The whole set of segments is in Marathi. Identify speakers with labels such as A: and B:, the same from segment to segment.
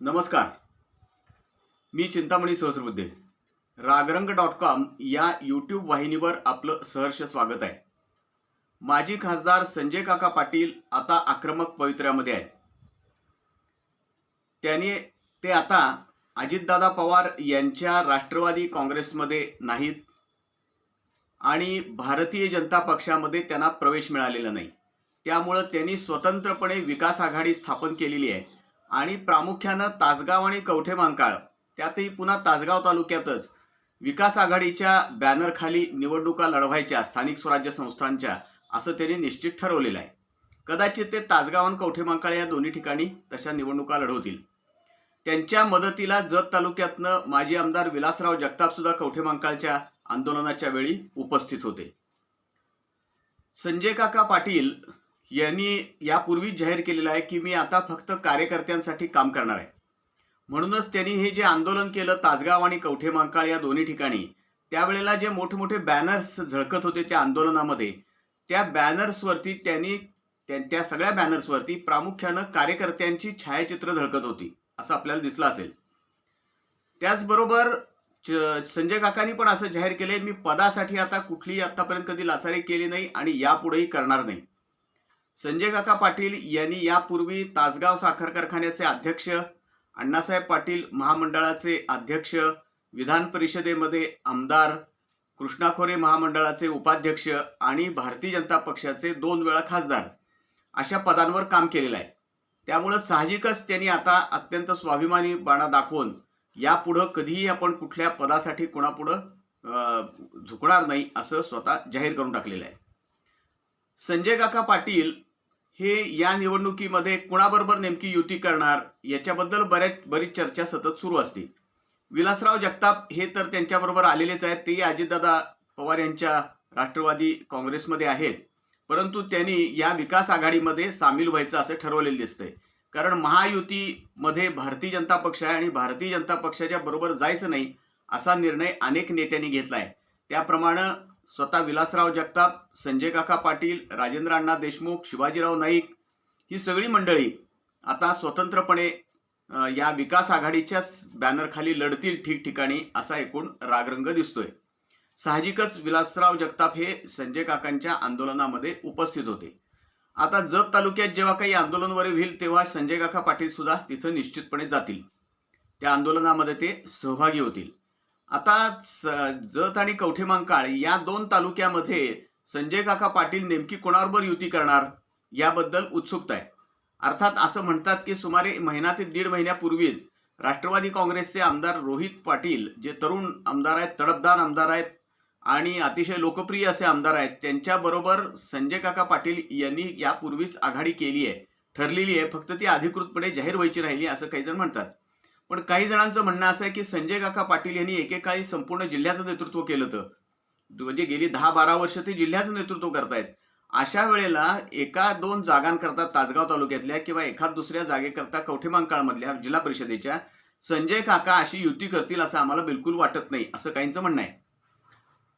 A: नमस्कार. मी चिंतामणी सहस्रबुद्धे. रागरंग डॉट कॉम या यूट्यूब वाहिनीवर आपलं सहर्ष स्वागत आहे. माजी खासदार संजय काका पाटील आता आक्रमक पवित्र्यामध्ये आहेत. त्याने ते आता अजितदादा पवार यांच्या राष्ट्रवादी काँग्रेसमध्ये नाहीत आणि भारतीय जनता पक्षामध्ये त्यांना प्रवेश मिळालेला नाही. त्यामुळं त्यांनी स्वतंत्रपणे विकास आघाडी स्थापन केलेली आहे. आणि प्रामुख्यानं तासगाव आणि कवठे मांकाळ त्यातही पुन्हा तासगाव तालुक्यातच विकास आघाडीच्या बॅनरखाली निवडणुका लढवायच्या स्थानिक स्वराज्य संस्थांच्या असं त्यांनी निश्चित ठरवलेलं आहे. कदाचित ते तासगाव आणि कवठे मांकाळ या दोन्ही ठिकाणी तशा निवडणुका लढवतील. त्यांच्या मदतीला जत तालुक्यातनं माजी आमदार विलासराव जगताप सुद्धा कवठे मांकाळच्या आंदोलनाच्या वेळी उपस्थित होते. संजय काका पाटील यांनी यापूर्वीच जाहीर केलेलं आहे की मी आता फक्त कार्यकर्त्यांसाठी काम करणार आहे. म्हणूनच त्यांनी हे जे आंदोलन केलं तासगाव आणि कवठे मांकाळ या दोन्ही ठिकाणी त्यावेळेला जे मोठमोठे बॅनर्स झळकत होते त्या आंदोलनामध्ये त्या बॅनर्सवरती त्यांनी त्या त्या सगळ्या बॅनर्सवरती प्रामुख्यानं कार्यकर्त्यांची छायाचित्र झळकत होती असं आपल्याला दिसलं असेल. त्याचबरोबर च- संजय काकांनी पण असं जाहीर केलंय मी पदासाठी आता कुठलीही आतापर्यंत कधी लाचारी केली नाही आणि यापुढेही करणार नाही. संजय काका पाटील यांनी यापूर्वी तासगाव साखर कारखान्याचे अध्यक्ष अण्णासाहेब पाटील महामंडळाचे अध्यक्ष विधान परिषदेमध्ये आमदार कृष्णा खोरे महामंडळाचे उपाध्यक्ष आणि भारतीय जनता पक्षाचे दोन वेळा खासदार अशा पदांवर काम केलेलं आहे. त्यामुळं साहजिकच त्यांनी आता अत्यंत स्वाभिमानी बाणा दाखवून यापुढं कधीही आपण कुठल्या पदासाठी कोणापुढं झुकणार नाही असं स्वतः जाहीर करून टाकलेलं आहे. संजय काका पाटील हे या निवडणुकीमध्ये कुणाबरोबर नेमकी युती करणार याच्याबद्दल बऱ्याच बरीच चर्चा सतत सुरू असते. विलासराव जगताप हे तर त्यांच्याबरोबर आलेलेच आहेत. तेही अजितदादा पवार यांच्या राष्ट्रवादी काँग्रेसमध्ये आहेत. परंतु त्यांनी या विकास आघाडीमध्ये सामील व्हायचं असं ठरवलेलं दिसतंय. कारण महायुतीमध्ये भारतीय जनता पक्ष आहे आणि भारतीय जनता पक्षाच्या बरोबर जायचं नाही असा निर्णय अनेक नेत्यांनी घेतला आहे त्याप्रमाणे स्वतः विलासराव जगताप संजय काका पाटील राजेंद्र अण्णा देशमुख शिवाजीराव नाईक ही सगळी मंडळी आता स्वतंत्रपणे या विकास आघाडीच्या बॅनरखाली लढतील ठिकठिकाणी असा एकूण रागरंग दिसतोय. साहजिकच विलासराव जगताप हे संजय काकांच्या आंदोलनामध्ये उपस्थित होते. आता जत तालुक्यात जेव्हा काही आंदोलन होईल तेव्हा संजय काका पाटील सुद्धा तिथं निश्चितपणे जातील. त्या आंदोलनामध्ये ते सहभागी होतील. आता जत आणि कवठेमांकाळ या दोन तालुक्यामध्ये संजय काका पाटील नेमकी कोणाबरोबर युती करणार याबद्दल उत्सुकता आहे. अर्थात असं म्हणतात की सुमारे महिना ते दीड महिन्यापूर्वीच राष्ट्रवादी काँग्रेसचे आमदार रोहित पाटील जे तरुण आमदार आहेत तडपदार आमदार आहेत आणि अतिशय लोकप्रिय असे आमदार आहेत त्यांच्याबरोबर संजय काका पाटील यांनी यापूर्वीच आघाडी केली आहे ठरलेली आहे. फक्त ती अधिकृतपणे जाहीर व्हायची राहिली असं काही जण म्हणतात. पण काही जणांचं म्हणणं असं आहे की संजय काका पाटील यांनी एकेकाळी संपूर्ण जिल्ह्याचं नेतृत्व केलं होतं. म्हणजे गेली दहा बारा वर्ष ते जिल्ह्याचं नेतृत्व करतायत. अशा वेळेला एका दोन जागांकरता तासगाव तालुक्यातल्या किंवा एखाद दुसऱ्या जागेकरता कवठेमांकाळमधल्या जिल्हा परिषदेच्या संजय काका अशी युती करतील असं आम्हाला बिलकुल वाटत नाही असं काहींचं म्हणणं आहे.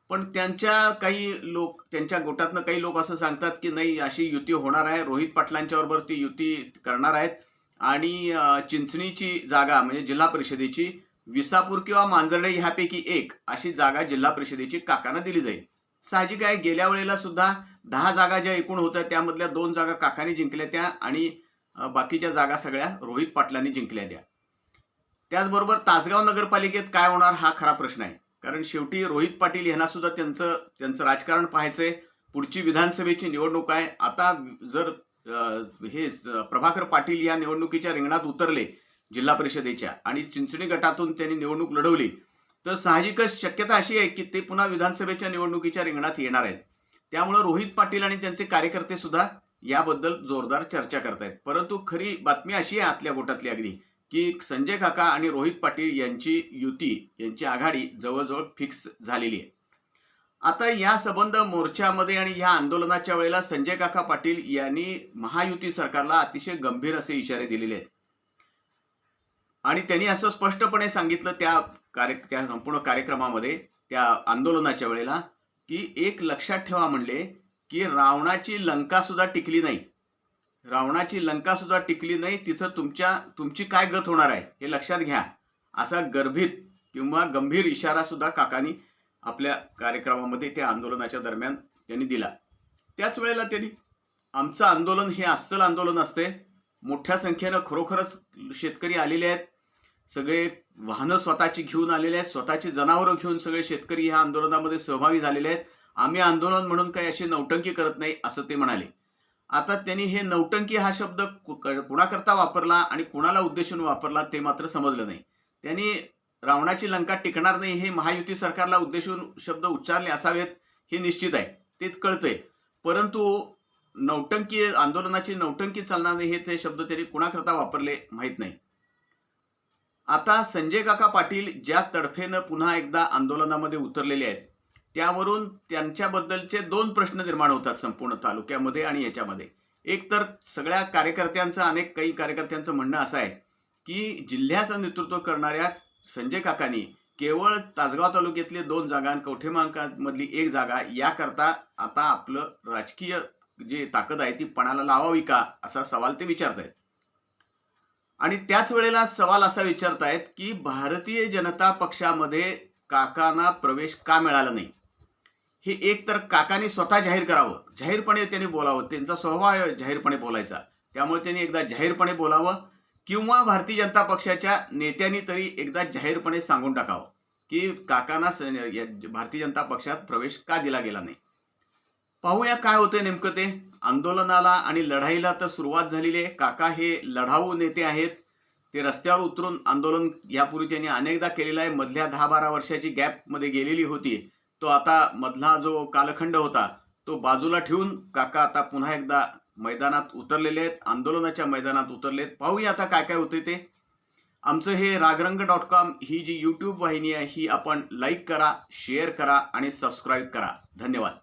A: पण त्यांच्या काही लोक त्यांच्या गोटातनं काही लोक असं सांगतात की नाही अशी युती होणार आहे. रोहित पाटलांच्याबरोबर ती युती करणार आहेत. आणि चिंचणीची जागा म्हणजे जिल्हा परिषदेची विसापूर किंवा मांजर्डे ह्यापैकी एक अशी जागा जिल्हा परिषदेची काकांना दिली जाईल. साहजिक आहे गेल्या वेळेला सुद्धा दहा जागा ज्या एकूण होत्या त्यामधल्या दोन जागा काकाने जिंकल्या त्या आणि बाकीच्या जागा सगळ्या रोहित पाटलांनी जिंकल्या त्या. त्याचबरोबर तासगाव नगरपालिकेत काय होणार हा खरा प्रश्न आहे. कारण शेवटी रोहित पाटील यांना सुद्धा त्यांचं त्यांचं राजकारण पाहायचंय. पुढची विधानसभेची निवडणूक आहे. आता जर हे प्रभाकर पाटील या निवडणुकीच्या रिंगणात उतरले जिल्हा परिषदेच्या आणि चिंचणी गटातून त्यांनी निवडणूक लढवली. तर साहजिकच शक्यता अशी आहे की ते पुन्हा विधानसभेच्या निवडणुकीच्या रिंगणात येणार आहेत. त्यामुळं रोहित पाटील आणि त्यांचे कार्यकर्ते सुद्धा याबद्दल जोरदार चर्चा करतायत. परंतु खरी बातमी अशी आहे आतल्या गोटातली अगदी की संजय काका आणि रोहित पाटील यांची युती यांची आघाडी जवळजवळ फिक्स झालेली आहे. आता या संबंध मोर्चामध्ये आणि या आंदोलनाच्या वेळेला संजय काका पाटील यांनी महायुती सरकारला अतिशय गंभीर असे इशारे दिलेले आहेत. आणि त्यांनी असं स्पष्टपणे सांगितलं त्या कार्य त्या संपूर्ण कार्यक्रमामध्ये त्या आंदोलनाच्या वेळेला की एक लक्षात ठेवा म्हणले की रावणाची लंका सुद्धा टिकली नाही. रावणाची लंका सुद्धा टिकली नाही तिथं तुमच्या तुमची काय गत होणार आहे हे लक्षात घ्या. असा गर्भित किंवा गंभीर इशारा सुद्धा काकांनी आपल्या कार्यक्रमामध्ये त्या आंदोलनाच्या दरम्यान त्यांनी दिला. त्याच वेळेला त्यांनी आमचं आंदोलन हे अस्सल आंदोलन असते मोठ्या संख्येनं खरोखरच शेतकरी आलेले आहेत. सगळे वाहनं स्वतःची घेऊन आलेले आहेत. स्वतःची जनावरं घेऊन सगळे शेतकरी ह्या आंदोलनामध्ये सहभागी झालेले आहेत. आम्ही आंदोलन म्हणून काही अशी नौटंकी करत नाही असं ते म्हणाले. आता त्यांनी हे नौटंकी हा शब्द कु- क- कुणाकरता वापरला आणि कुणाला उद्देशून वापरला ते मात्र समजलं नाही. त्यांनी रावणाची लंका टिकणार नाही हे महायुती सरकारला उद्देशून शब्द उच्चारले असावेत हे निश्चित आहे. तेच कळतंय. परंतु नौटंकी आंदोलनाची नौटंकी चालणार नाही हे ते शब्द त्यांनी कुणाकरता वापरले माहीत नाही. आता संजय काका पाटील ज्या तडफेनं पुन्हा एकदा आंदोलनामध्ये उतरलेले आहेत त्यावरून त्यांच्याबद्दलचे दोन प्रश्न निर्माण होतात संपूर्ण तालुक्यामध्ये आणि याच्यामध्ये. एक तर सगळ्या कार्यकर्त्यांचं अनेक काही कार्यकर्त्यांचं म्हणणं असं आहे की जिल्ह्याचं नेतृत्व करणाऱ्या संजय काकांनी केवळ तासगाव तालुक्यातले दोन जागा आणि कवठेमधली एक जागा याकरता आता आपलं राजकीय जी ताकद आहे ती पणाला लावावी का असा सवाल ते विचारत आहेत आणि त्याच वेळेला सवाल असा विचारतायत की भारतीय जनता पक्षामध्ये काकांना प्रवेश का मिळाला नाही? हे एक तर काकांनी स्वतः जाहीर करावं. जाहीरपणे त्यांनी बोलावं. त्यांचा स्वभाव जाहीरपणे बोलायचा. त्यामुळे त्यांनी एकदा जाहीरपणे बोलावं. किंवा भारतीय जनता पक्षाच्या नेत्यांनी तरी एकदा जाहीरपणे सांगून टाकावं की काकांना स- भारतीय जनता पक्षात प्रवेश का दिला गेला नाही. पाहूया काय होतंय नेमकं ते. आंदोलनाला आणि लढाईला तर सुरुवात झालेली आहे. काका हे लढाऊ नेते आहेत. ते रस्त्यावर उतरून आंदोलन यापूर्वी त्यांनी अनेकदा केलेलं आहे. मधल्या दहा बारा वर्षाची गॅपमध्ये गेलेली होती. तो आता मधला जो कालखंड होता तो बाजूला ठेवून काका आता पुन्हा एकदा मैदानात उतरलेले आहेत. आंदोलनाच्या मैदानात उतरले आहेत पाहूया आता काय काय होते ते. आमचं हे रागरंग डॉट कॉम ही जी यूट्यूब वाहिनी आहे ही आपण लाईक करा शेअर करा आणि सबस्क्राईब करा. धन्यवाद.